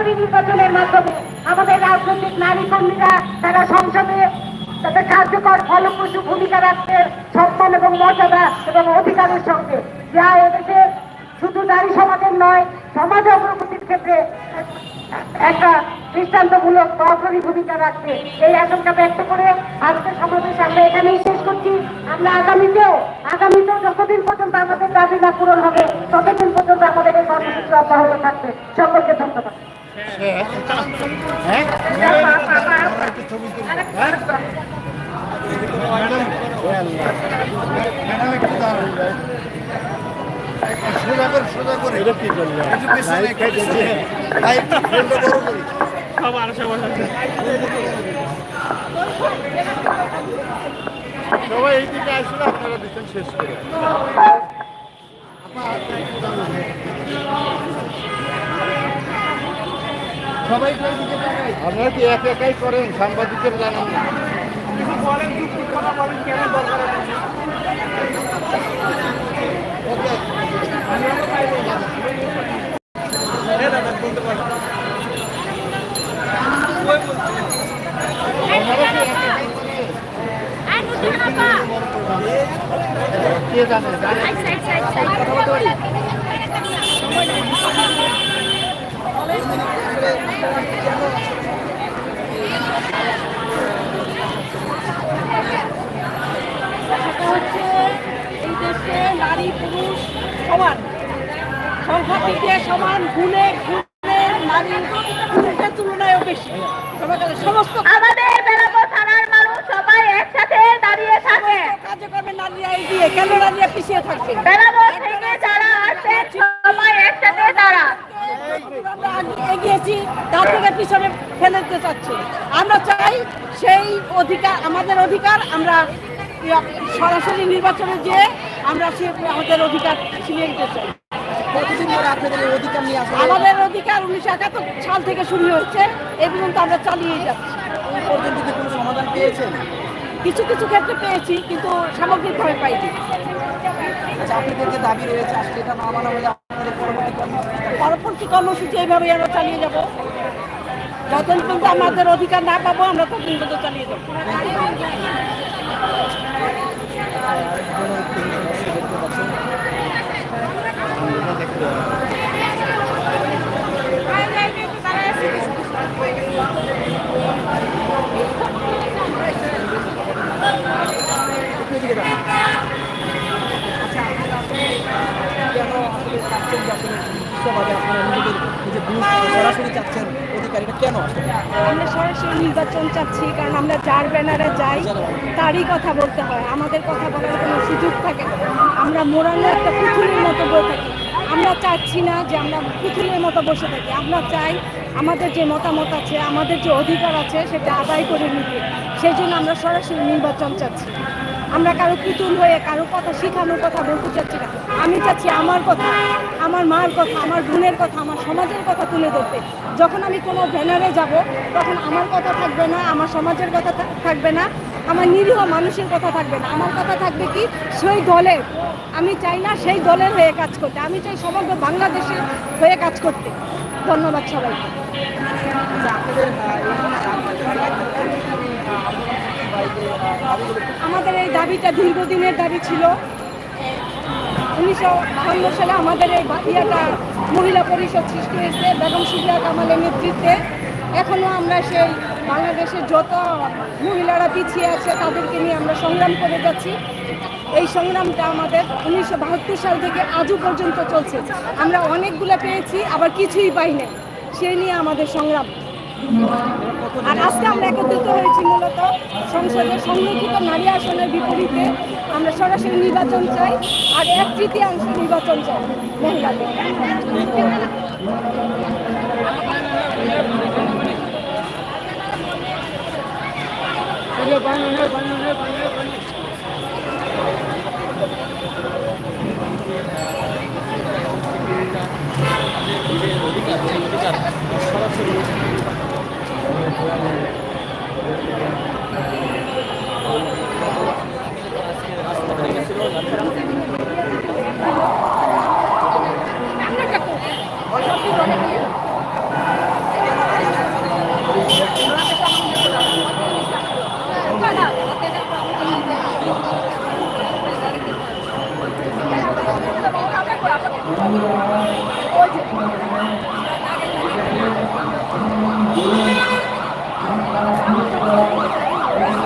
সরাসরি নির্বাচনের মাধ্যমে আমাদের রাজনৈতিক নারী কর্মীরা তারা সংসদে তাদের কার্যকর ফলপ্রসূ ভূমিকা রাখতে সম্মান এবং মর্যাদা এবং অধিকারের সঙ্গে যা এদেশে শুধু নারী সমাজের নয়, সমাজ অগ্রগতির ক্ষেত্রে একটা দৃষ্টান্তমূলক বা অগ্রণী ভূমিকা রাখবে। এই আশঙ্কা ব্যক্ত করে আজকের সমাবেশ আমরা এখানেই শেষ করছি। আমরা আগামীতেও আগামীতেও যতদিন পর্যন্ত আমাদের দাবি না পূরণ হবে, ততদিন পর্যন্ত আমাদের এই কর্মসূচি অব্যাহত থাকবে। সকলকে সোজা করে সোজা করে এটা কি করলে ভাই একটু ফোনটা বড় করি সবাই এইদিকে আসলে আপনারা দিচ্ছেন শেষ করে আপনারা কি এক একাই করেন? সাংবাদিকের জানান না কে জানে? জানে? সেটা হচ্ছে এই দেশে নারী পুরুষ সমান। সংখ্যা দিয়ে সমান গুণে গুণে নারী পুরুষের তুলনায়ও বেশি। সমস্ত আমাদের বেলাবো থানার মানুষ সবাই একসাথে দাঁড়িয়ে থাকে। কার্যক্রমে নারীরা এগিয়ে। কেন নারীরা পিছিয়ে থাকবে বেলাবো থেকে যারা আছে সবাই একসাথে দাঁড়া আমরা আগে এগিয়েছি তার থেকে পিছনে ফেলে দিতে চাচ্ছে। আমরা চাই সেই অধিকার আমাদের অধিকার আমরা সরাসরি নির্বাচনে যেয়ে আমরা সে আমাদের অধিকার ছিনিয়ে নিতে চাই। আমাদের অধিকার উনিশশো একাত্তর সাল থেকে শুরু হয়েছে এই পর্যন্ত আমরা চালিয়ে যাচ্ছি। পর্যন্ত কি কোনো সমাধান পেয়েছেন? কিছু কিছু ক্ষেত্রে পেয়েছি কিন্তু সামগ্রিকভাবে পাইনি। আচ্ছা আপনাদের যে দাবি রয়েছে আসলে এটা না মানা হলে পরবর্তী কর্মসূচি এইভাবে আমরা চালিয়ে যাব। যতদিন পর্যন্ত আমাদের অধিকার না পাবো, আমরা ততদিন পর্যন্ত চালিয়ে যাব কেন আসলে চাচ্ছেন যে আসলে নির্দিষ্টভাবে আপনারা নিজেদের নিজের ভূমি সরাসরি চাচ্ছেন অধিকার এটা কেন আমরা সরাসরি নির্বাচন চাচ্ছি, কারণ আমরা যার ব্যানারে যাই, তারই কথা বলতে হয়। আমাদের কথা বলার কোনো সুযোগ থাকে আমরা মোড়ানো একটা পুতুলের মতো বসে থাকি। আমরা চাচ্ছি না যে আমরা পুতুলের মতো বসে থাকি। আমরা চাই আমাদের যে মতামত আছে, আমাদের যে অধিকার আছে, সেটা আদায় করে নিতে। সেই জন্য আমরা সরাসরি নির্বাচন চাচ্ছি। আমরা কারও পুতুল হয়ে কারও কথা শেখানোর কথা বলতে চাচ্ছি না। আমি চাচ্ছি আমার কথা, আমার মার কথা, আমার বোনের কথা, আমার সমাজের কথা তুলে ধরতে। যখন আমি কোনো ব্যানারে যাব, তখন আমার কথা থাকবে না, আমার সমাজের কথা থাকবে না, আমার নিরীহ মানুষের কথা থাকবে না। আমার কথা থাকবে কি? সেই দলের। আমি চাই না সেই দলের হয়ে কাজ করতে। আমি চাই সমগ্র বাংলাদেশের হয়ে কাজ করতে। ধন্যবাদ সবাইকে আচ্ছা আপনাদের আহ, এই আমাদের এই দাবিটা দীর্ঘদিনের দাবি ছিল। উনিশশো বাহান্ন সালে আমাদের এই ইয়াটা মহিলা পরিষদ সৃষ্টি হয়েছে, বেগম সুজিয়া কামালের নেতৃত্বে। এখনও আমরা সেই বাংলাদেশের যত মহিলারা পিছিয়ে আছে, তাদেরকে নিয়ে আমরা সংগ্রাম করে যাচ্ছি। এই সংগ্রামটা আমাদের উনিশশো বাহাত্তর সাল থেকে আজও পর্যন্ত চলছে। আমরা অনেকগুলো পেয়েছি, আবার কিছুই পাই নাই সেই নিয়ে আমাদের সংগ্রাম। আর আজকে আমরা একত্রিত হয়েছি মূলত সংসদের সংরক্ষিত নারী আসনের বিপরীতে। আমরা সরাসরি নির্বাচন চাই, আর এক তৃতীয়াংশ নির্বাচন চাই মহিলাদের।